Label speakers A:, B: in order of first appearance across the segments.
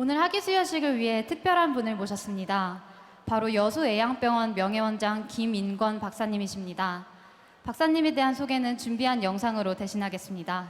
A: 오늘 학위 수여식을 위해 특별한 분을 모셨습니다. 바로 여수애양병원 명예원장 김인권 박사님이십니다. 박사님에 대한 소개는 준비한 영상으로 대신하겠습니다.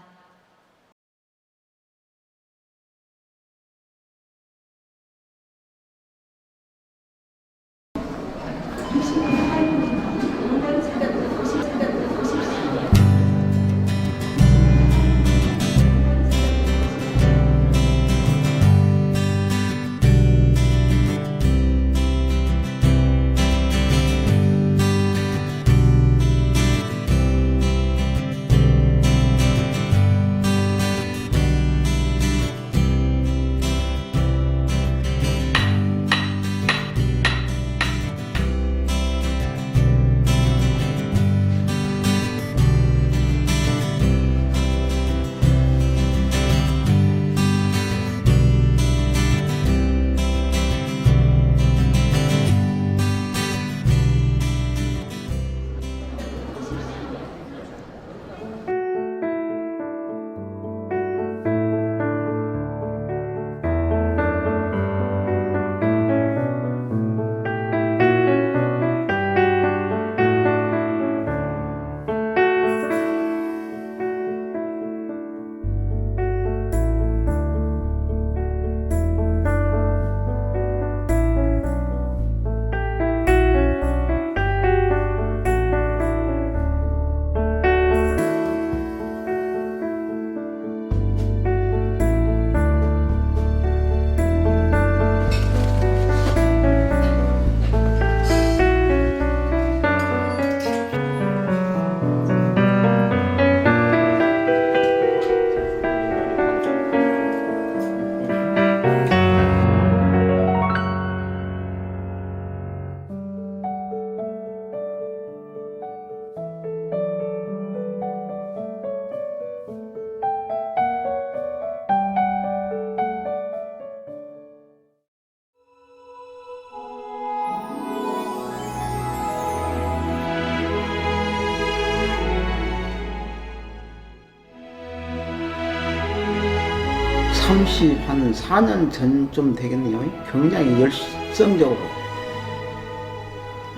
B: 삼십 한 4년 전쯤 되겠네요. 굉장히 열성적으로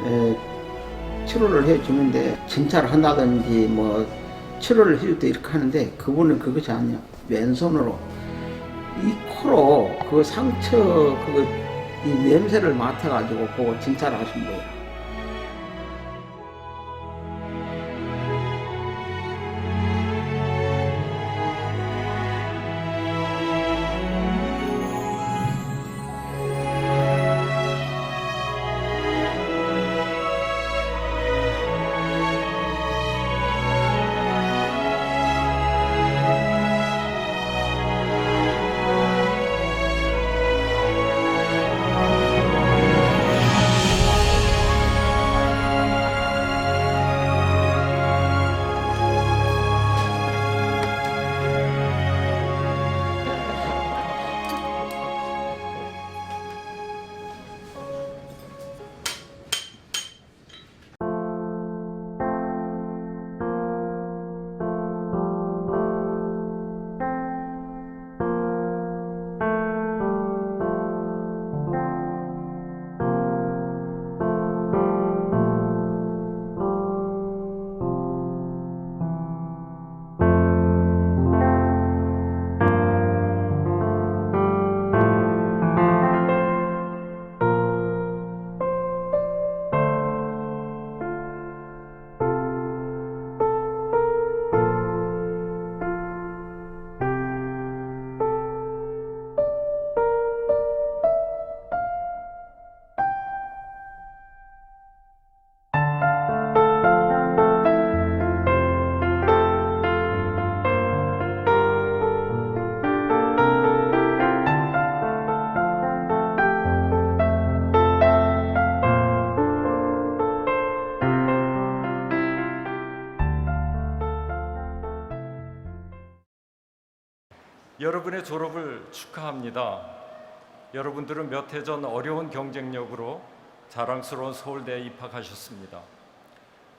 B: 에, 치료를 해주는데 진찰을 한다든지 뭐 치료를 해줄 때 이렇게 하는데 그분은 그것이 아니에요. 왼손으로 이 코로 그 상처 이 냄새를 맡아가지고 보고 진찰을 하신 거예요.
C: 여러분의 졸업을 축하합니다. 여러분들은 몇 해 전 어려운 경쟁력으로 자랑스러운 서울대에 입학하셨습니다.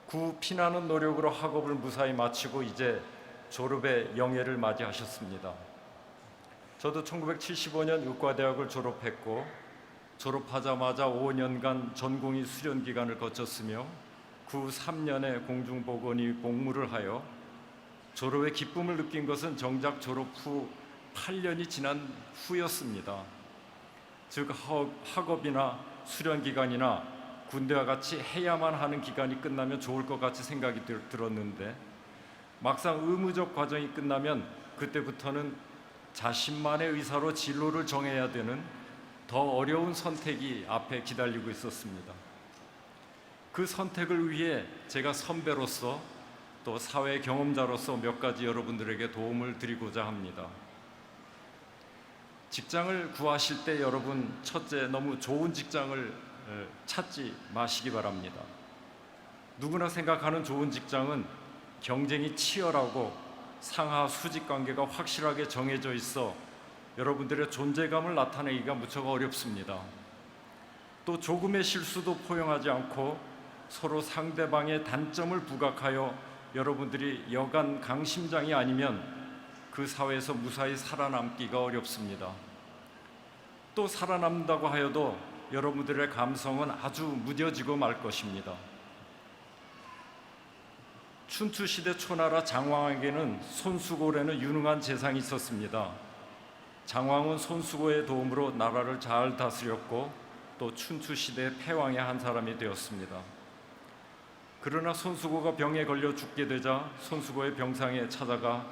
C: 구 피나는 노력으로 학업을 무사히 마치고 이제 졸업의 영예를 맞이하셨습니다. 저도 1975년 의과대학을 졸업했고 졸업하자마자 5년간 전공의 수련 기간을 거쳤으며 그후 3년의 공중보건의 복무를 하여 졸업의 기쁨을 느낀 것은 정작 졸업 후 8년이 지난 후였습니다. 즉 학- 학업이나 수련 기간이나 군대와 같이 해야만 하는 기간이 끝나면 좋을 것 같이 생각이 들- 들었는데 막상 의무적 과정이 끝나면 그때부터는 자신만의 의사로 진로를 정해야 되는 더 어려운 선택이 앞에 기다리고 있었습니다. 그 선택을 위해 제가 선배로서 또 사회 경험자로서 몇 가지 여러분들에게 도움을 드리고자 합니다. 직장을 구하실 때 여러분 첫째 너무 좋은 직장을 에, 찾지 마시기 바랍니다. 누구나 생각하는 좋은 직장은 경쟁이 치열하고 상하 수직 관계가 확실하게 정해져 있어 여러분들의 존재감을 나타내기가 무척 어렵습니다. 또 조금의 실수도 포용하지 않고 서로 상대방의 단점을 부각하여 여러분들이 여간 강심장이 아니면 그 사회에서 무사히 살아남기가 어렵습니다. 또 살아남는다고 하여도 여러분들의 감성은 아주 무뎌지고 말 것입니다. 춘추 시대 초나라 장왕에게는 손수고라는 유능한 재상이 있었습니다. 장왕은 손수고의 도움으로 나라를 잘 다스렸고 또 춘추 시대 패왕의 한 사람이 되었습니다. 그러나 손수고가 병에 걸려 죽게 되자 손수고의 병상에 찾아가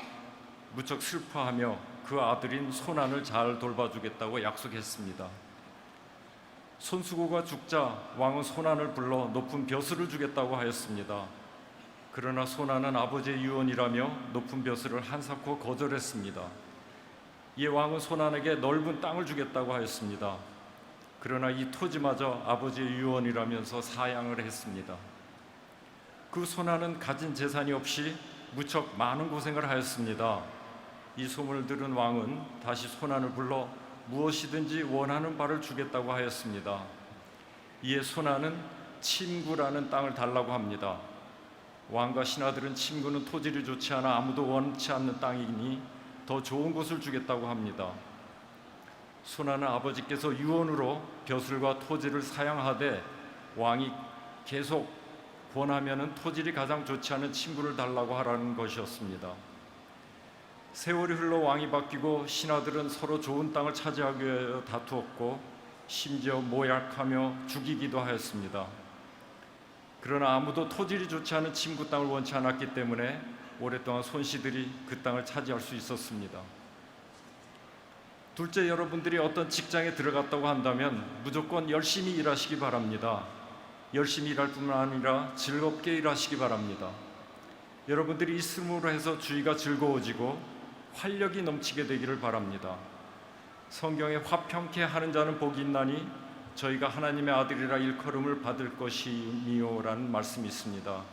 C: 무척 슬퍼하며 그 아들인 손안을 잘 돌봐주겠다고 약속했습니다. 손수고가 죽자 왕은 손안을 불러 높은 벼슬을 주겠다고 하였습니다. 그러나 손안은 아버지의 유언이라며 높은 벼슬을 한사코 거절했습니다. 이에 왕은 손안에게 넓은 땅을 주겠다고 하였습니다. 그러나 이 토지마저 아버지의 유언이라면서 사양을 했습니다. 그 손안은 가진 재산이 없이 무척 많은 고생을 하였습니다. 이 소문을 들은 왕은 다시 손안을 불러 무엇이든지 원하는 바를 주겠다고 하였습니다. 이에 손안은 침구라는 땅을 달라고 합니다. 왕과 신하들은 침구는 토질이 좋지 않아 아무도 원치 않는 땅이니 더 좋은 곳을 주겠다고 합니다. 손안은 아버지께서 유언으로 벼슬과 토지를 사양하되 왕이 계속 권하면은 토질이 가장 좋지 않은 친구를 달라고 하라는 것이었습니다. 세월이 흘러 왕이 바뀌고 신하들은 서로 좋은 땅을 차지하기 위하여 다투었고 심지어 모약하며 죽이기도 하였습니다. 그러나 아무도 토질이 좋지 않은 친구 땅을 원치 않았기 때문에 오랫동안 손씨들이 그 땅을 차지할 수 있었습니다. 둘째 여러분들이 어떤 직장에 들어갔다고 한다면 무조건 열심히 일하시기 바랍니다. 열심히 일할 뿐만 아니라 즐겁게 일하시기 바랍니다. 여러분들이 있음으로 해서 주의가 즐거워지고 활력이 넘치게 되기를 바랍니다. 성경에 화평케 하는 자는 복이 있나니 저희가 하나님의 아들이라 일컬음을 받을 것이니요라는 말씀이 있습니다.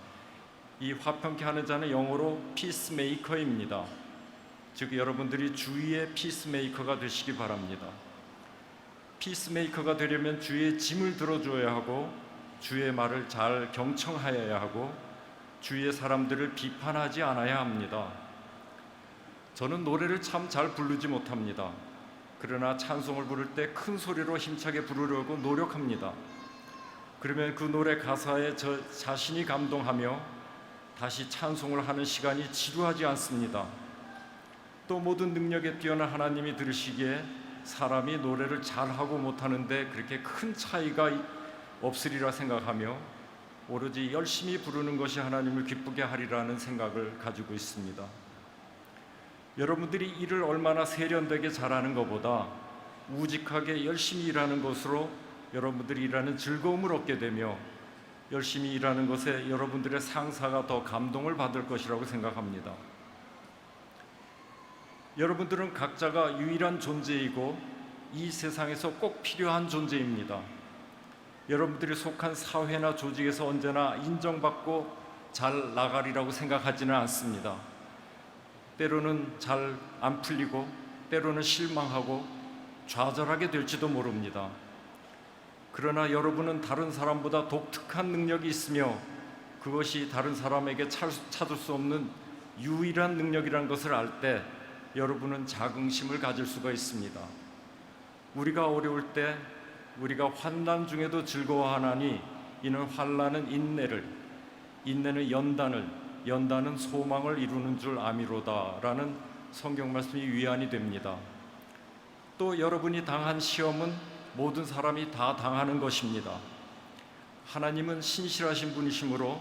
C: 이 화평케 하는 자는 영어로 피스메이커입니다. 즉 여러분들이 주위의 피스메이커가 되시기 바랍니다. 피스메이커가 되려면 주의 짐을 들어줘야 하고 주의 말을 잘 경청하여야 하고 주위의 사람들을 비판하지 않아야 합니다. 저는 노래를 참 잘 부르지 못합니다. 그러나 찬송을 부를 때 큰 소리로 힘차게 부르려고 노력합니다. 그러면 그 노래 가사에 저 자신이 감동하며 다시 찬송을 하는 시간이 지루하지 않습니다. 또 모든 능력에 뛰어난 하나님이 들으시기에 사람이 노래를 잘하고 못하는데 그렇게 큰 차이가 없으리라 생각하며 오로지 열심히 부르는 것이 하나님을 기쁘게 하리라는 생각을 가지고 있습니다. 여러분들이 일을 얼마나 세련되게 잘하는 것보다 우직하게 열심히 일하는 것으로 여러분들이 일하는 즐거움을 얻게 되며 열심히 일하는 것에 여러분들의 상사가 더 감동을 받을 것이라고 생각합니다. 여러분들은 각자가 유일한 존재이고 이 세상에서 꼭 필요한 존재입니다. 여러분들이 속한 사회나 조직에서 언제나 인정받고 잘 나가리라고 생각하지는 않습니다. 때로는 잘 안 풀리고 때로는 실망하고 좌절하게 될지도 모릅니다. 그러나 여러분은 다른 사람보다 독특한 능력이 있으며 그것이 다른 사람에게 찾을 수 없는 유일한 능력이라는 것을 알 때 여러분은 자긍심을 가질 수가 있습니다. 우리가 어려울 때 우리가 환난 중에도 즐거워하나니 이는 환난은 인내를 인내는 연단을 연단은 소망을 이루는 줄 아미로다라는 성경 말씀이 위안이 됩니다. 또 여러분이 당한 시험은 모든 사람이 다 당하는 것입니다. 하나님은 신실하신 분이시므로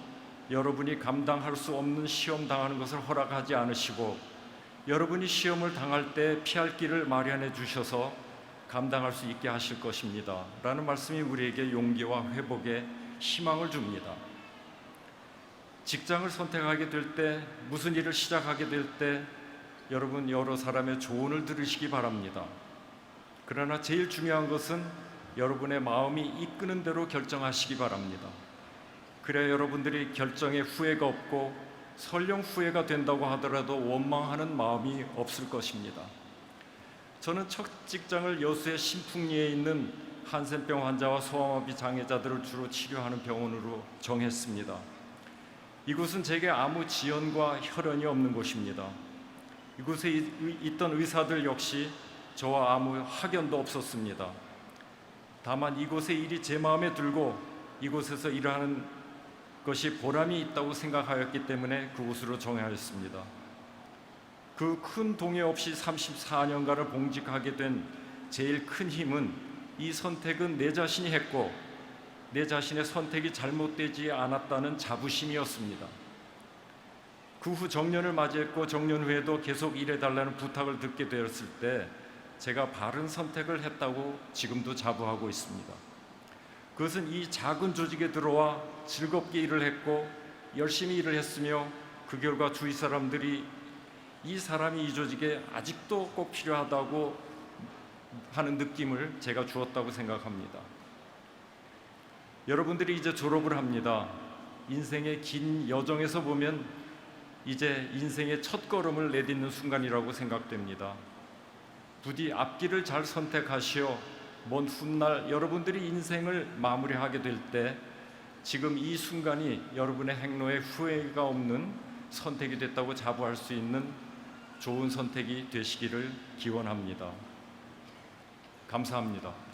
C: 여러분이 감당할 수 없는 시험 당하는 것을 허락하지 않으시고 여러분이 시험을 당할 때 피할 길을 마련해 주셔서 감당할 수 있게 하실 것입니다. 라는 말씀이 우리에게 용기와 회복의 희망을 줍니다. 직장을 선택하게 될 때, 무슨 일을 시작하게 될 때, 여러분 여러 사람의 조언을 들으시기 바랍니다. 그러나 제일 중요한 것은 여러분의 마음이 이끄는 대로 결정하시기 바랍니다. 그래야 여러분들이 결정에 후회가 없고 설령 후회가 된다고 하더라도 원망하는 마음이 없을 것입니다. 저는 첫 직장을 여수의 신풍리에 있는 한센병 환자와 소아마비 장애자들을 주로 치료하는 병원으로 정했습니다. 이곳은 제게 아무 지연과 혈연이 없는 곳입니다. 이곳에 이- 있던 의사들 역시 저와 아무 학연도 없었습니다. 다만 이곳의 일이 제 마음에 들고 이곳에서 일하는 것이 보람이 있다고 생각하였기 때문에 그곳으로 정하였습니다. 그 큰 동의 없이 34년간을 봉직하게 된 제일 큰 힘은 이 선택은 내 자신이 했고 내 자신의 선택이 잘못되지 않았다는 자부심이었습니다. 그 후 정년을 맞이했고 정년 후에도 계속 일해달라는 부탁을 듣게 되었을 때 제가 바른 선택을 했다고 지금도 자부하고 있습니다. 그것은 이 작은 조직에 들어와 즐겁게 일을 했고 열심히 일을 했으며 그 결과 주위 사람들이 이 사람이 이 조직에 아직도 꼭 필요하다고 하는 느낌을 제가 주었다고 생각합니다. 여러분들이 이제 졸업을 합니다. 인생의 긴 여정에서 보면 이제 인생의 첫 걸음을 내딛는 순간이라고 생각됩니다. 부디 앞길을 잘 선택하시어 먼 훗날 여러분들이 인생을 마무리하게 될 때 지금 이 순간이 여러분의 행로에 후회가 없는 선택이 됐다고 자부할 수 있는 좋은 선택이 되시기를 기원합니다. 감사합니다.